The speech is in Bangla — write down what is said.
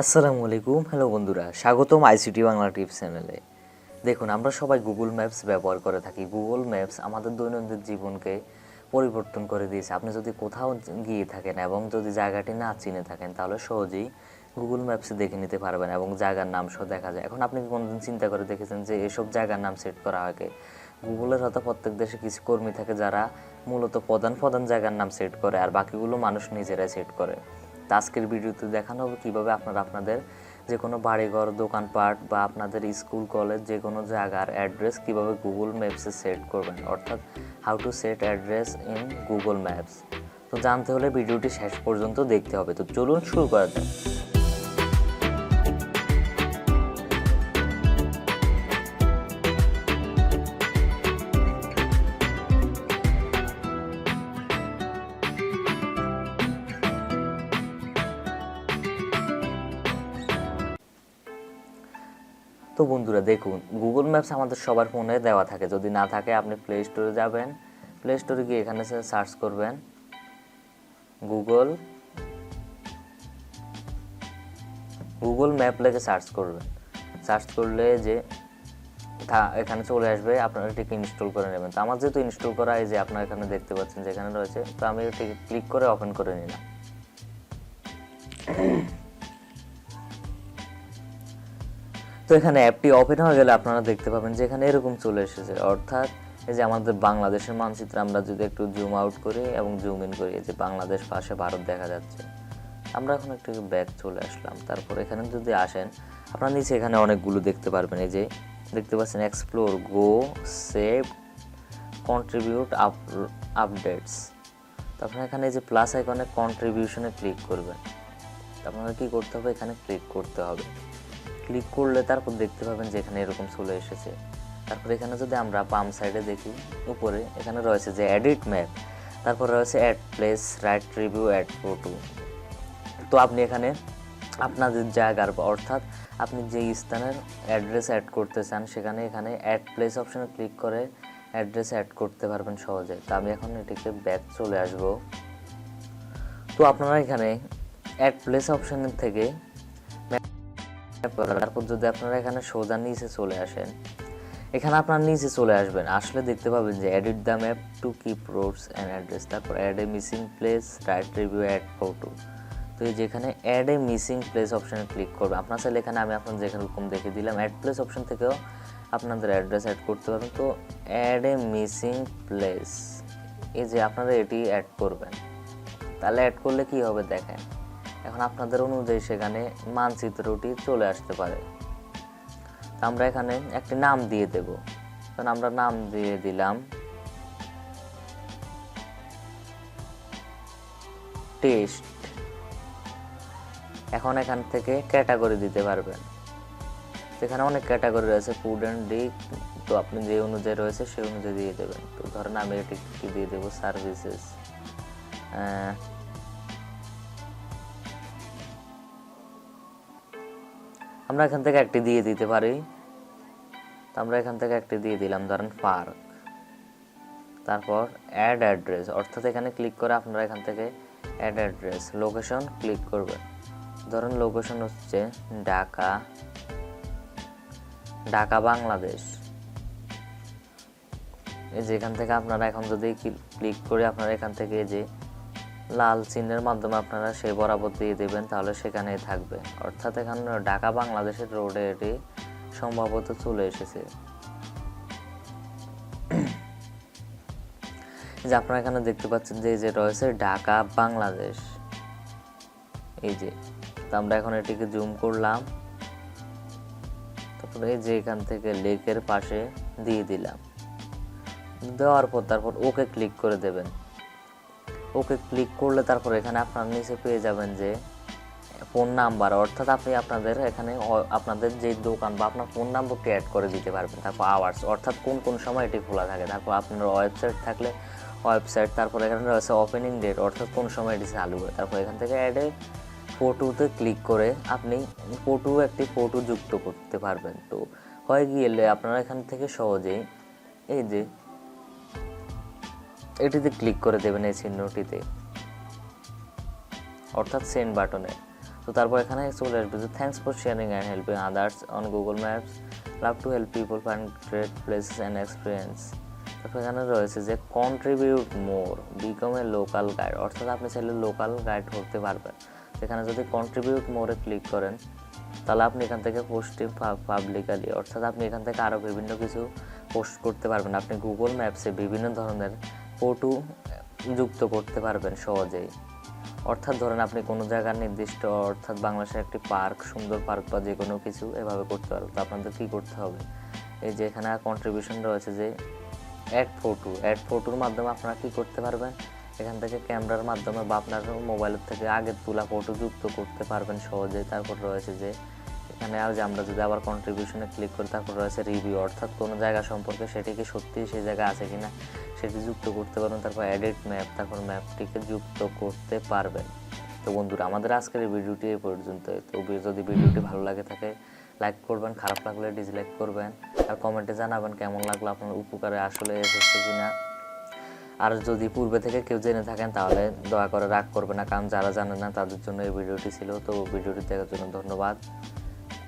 আসসালামু আলাইকুম। হ্যালো বন্ধুরা, স্বাগতম আইসিটি বাংলা টিপস চ্যানেলে। দেখুন, আমরা সবাই গুগল ম্যাপস ব্যবহার করে থাকি। গুগল ম্যাপস আমাদের দৈনন্দিন জীবনকে পরিবর্তন করে দিয়েছে। আপনি যদি কোথাও গিয়ে থাকেন এবং যদি জায়গাটি না চিনে থাকেন, তাহলে সহজেই গুগল ম্যাপসে দেখে নিতে পারবেন এবং জায়গার নাম সহ দেখা যায়। এখন আপনি কোনোদিন চিন্তা করে দেখেছেন যে এসব জায়গার নাম সেট করা আগে? গুগলের হয়তো প্রত্যেক দেশে কিছু কর্মী থাকে যারা মূলত প্রধান প্রধান জায়গার নাম সেট করে আর বাকিগুলো মানুষ নিজেরাই সেট করে। তো আজকের ভিডিওতে দেখানো হবে কীভাবে আপনারা আপনাদের যে কোনো বাড়িঘর, দোকানপাট বা আপনাদের স্কুল, কলেজ যে কোনো জায়গার অ্যাড্রেস কীভাবে গুগল ম্যাপসে সেট করবেন, অর্থাৎ how to set address in Google maps তো জানতে হলে ভিডিওটি শেষ পর্যন্ত দেখতে হবে। তো চলুন শুরু করা যাক। তো বন্ধুরা দেখুন গুগল ম্যাপস আমাদের সবার ফোনে দেওয়া থাকে। যদি না থাকে, আপনি প্লে স্টোরে যাবেন। প্লে স্টোরে গিয়ে এখানে সার্চ করবেন। গুগল গুগল ম্যাপ লেগে সার্চ করবেন। সার্চ করলে যে এখানে চলে আসবে, আপনারা এটিকে ইনস্টল করে নেবেন। তো আমার যেহেতু ইনস্টল করা, এই যে আপনারা এখানে দেখতে পাচ্ছেন যে এখানে রয়েছে, তো আমি ক্লিক করে ওপেন করে নিলাম। তো এখানে অ্যাপটি ওপেন হয়ে গেলে আপনারা দেখতে পাবেন যে এখানে এরকম চলে এসেছে। অর্থাৎ এই যে আমাদের বাংলাদেশের মানচিত্র আমরা যদি একটু জুম আউট করি এবং জুম ইন করি যে বাংলাদেশ পাশে ভারত দেখা যাচ্ছে, আমরা এখন একটু ব্যাক চলে আসলাম। তারপর এখানে যদি আসেন, আপনারা নিচে এখানে অনেকগুলো দেখতে পারবেন। এই যে দেখতে পাচ্ছেন explore go save contribute up updates তারপরে এখানে এই যে প্লাস আইকনে কন্ট্রিবিউশনে ক্লিক করবেন। আপনারা কি করতে হবে? এখানে ক্লিক করতে হবে। ক্লিক করলে তারপর দেখতে পাবেন যে এখানে এরকম চলে এসেছে। তারপর এখানে যদি আমরা বাম সাইডে দেখি, উপরে এখানে রয়েছে যে অ্যাডিট ম্যাপ তারপর রয়েছে add place write review add photo তো আপনি এখানে আপনাদের জায়গার অর্থাৎ আপনি যে স্থানের অ্যাড্রেস অ্যাড করতে চান, সেখানে এখানে অ্যাড প্লেস অপশানে ক্লিক করে অ্যাড্রেস অ্যাড করতে পারবেন সহজে। তো আমি এখন এটিকে ব্যাক চলে আসব। তো আপনারা এখানে অ্যাড প্লেস অপশানের থেকে তারপর যদি আপনারা এখানে সোজা নিচে চলে আসেন, এখানে আপনার নিচে চলে আসবেন, আসলে দেখতে পাবেন যে edit the map to keep roads and address তারপর add a missing place write review add photo তো এই যেখানে অ্যাড এ মিসিং প্লেস অপশানে ক্লিক করবে। আপনার চাইলে এখানে আমি আপনার যেখানে রকম দেখে দিলাম অ্যাড প্লেস অপশন থেকেও আপনাদের অ্যাড্রেস অ্যাড করতে পারবেন। তো অ্যাড এ মিসিং প্লেস এই যে আপনারা এটি অ্যাড করবেন। তাহলে অ্যাড করলে কি হবে দেখেন? এখন আপনাদের অনুযায়ী সেখানে মানচিত্রটি চলে আসতে পারে। আমরা এখানে একটি নাম দিয়ে দেব। কারণ আমরা নাম দিয়ে দিলাম টেস্ট। এখন এখান থেকে ক্যাটাগরি দিতে পারবেন। সেখানে অনেক ক্যাটাগরি রয়েছে ফুড অ্যান্ড ডিক তো আপনি যে অনুযায়ী রয়েছে সেই অনুযায়ী দিয়ে দেবেন। তো ধরেন আমি এটি দিয়ে দেবো? সার্ভিসেস আমরা এখান থেকে একটি দিয়ে দিতে পারি। তো আমরা এখান থেকে একটি দিয়ে দিলাম, ধরেন পার্ক তারপর অ্যাড অ্যাড্রেস অর্থাৎ এখানে ক্লিক করে আপনারা এখান থেকে অ্যাড অ্যাড্রেস লোকেশন ক্লিক করবেন। ধরেন লোকেশন হচ্ছে ঢাকা ঢাকা বাংলাদেশ। এই যে এখান থেকে আপনারা এখন যদি ক্লিক করে আপনারা এখান থেকে যে লাল চিহ্নের মাধ্যমে আপনারা সেই বরাবর দিয়ে দেবেন, তাহলে সেখানেই থাকবে। অর্থাৎ এখানে ঢাকা বাংলাদেশের রোডে এটি সম্ভবত চলে এসেছে। যে আপনারা এখানে দেখতে পাচ্ছেন যে যে রয়েছে ঢাকা বাংলাদেশ। এই যে, তো আমরা এখন এটিকে জুম করলাম। তারপরে যে এখান থেকে লেকের পাশে দিয়ে দিলাম। দেওয়ার পর তারপর ওকে ক্লিক করে দেবেন। ওকে ক্লিক করলে তারপর এখানে আপনার নিচে পেয়ে যাবেন যে ফোন নাম্বার অর্থাৎ আপনি আপনাদের এখানে আপনাদের যে দোকান বা আপনার ফোন নাম্বারটি অ্যাড করে দিতে পারবেন। তারপর আওয়ার্স অর্থাৎ কোন কোন সময় এটি খোলা থাকে। তারপর আপনার ওয়েবসাইট থাকলে ওয়েবসাইট তারপর এখানে রয়েছে ওপেনিং ডেট অর্থাৎ কোন সময় এটি চালু হয়। তারপর এখান থেকে অ্যাডে ফটোতে ক্লিক করে আপনি ফটো একটি ফটো যুক্ত করতে পারবেন। তো হয়ে গেলে আপনারা এখান থেকে সহজেই এই যে এটিতে ক্লিক করে দেবেন এই চিহ্নটিতে। অর্থাৎ সেন্ড বাটনে। তো তারপর এখানে চলে আসবে যে thanks for sharing and helping others on Google maps love to help people find great places and experience তারপর এখানে রয়েছে যে contribute more become a local guide অর্থাৎ আপনি চাইলে লোকাল গাইড হতে পারবেন। সেখানে যদি কন্ট্রিবিউট মোরে ক্লিক করেন, তাহলে আপনি এখান থেকে পোস্টিং পাবলিকালি অর্থাৎ আপনি এখান থেকে আরও বিভিন্ন কিছু পোস্ট করতে পারবেন। আপনি গুগল ম্যাপসে বিভিন্ন ধরনের ফটো যুক্ত করতে পারবেন সহজেই। অর্থাৎ ধরেন আপনি কোনো জায়গার নির্দিষ্ট, অর্থাৎ বাংলাদেশের একটি পার্ক, সুন্দর পার্ক বা যে কোনো কিছু এভাবে করতে পারবেন। তো আপনাদের কী করতে হবে? এই যে এখানে কন্ট্রিবিউশন রয়েছে যে অ্যাড ফটো অ্যাড ফটোর মাধ্যমে আপনারা কী করতে পারবেন? এখান থেকে ক্যামেরার মাধ্যমে বা আপনার মোবাইলের থেকে আগের তোলা ফটো যুক্ত করতে পারবেন সহজেই। তারপর রয়েছে যে এখানে আর যে আমরা যদি আবার কন্ট্রিবিউশনে ক্লিক করি, তারপর রয়েছে রিভিউ অর্থাৎ কোনো জায়গা সম্পর্কে সেটি কি সত্যি সেই জায়গা আছে কিনা, সেটি যুক্ত করতে পারবেন, তারপর এডিট ম্যাপ তারপর ম্যাপটিকে যুক্ত করতে পারবেন। তো বন্ধুরা, আমাদের আজকের এই ভিডিওটি এই পর্যন্ত। তো যদি ভিডিওটি ভালো লাগে থাকে লাইক করবেন, খারাপ লাগলে ডিসলাইক করবেন, আর কমেন্টে জানাবেন কেমন লাগল, আপনার উপকারে আসলে এসেছে কিনা। আর যদি পূর্বে থেকে কেউ জেনে থাকেন, তাহলে দয়া করে রাগ করবে না, কারণ যারা জানে না, তাদের জন্য এই ভিডিওটি ছিল। তো ভিডিওটি দেখার জন্য ধন্যবাদ।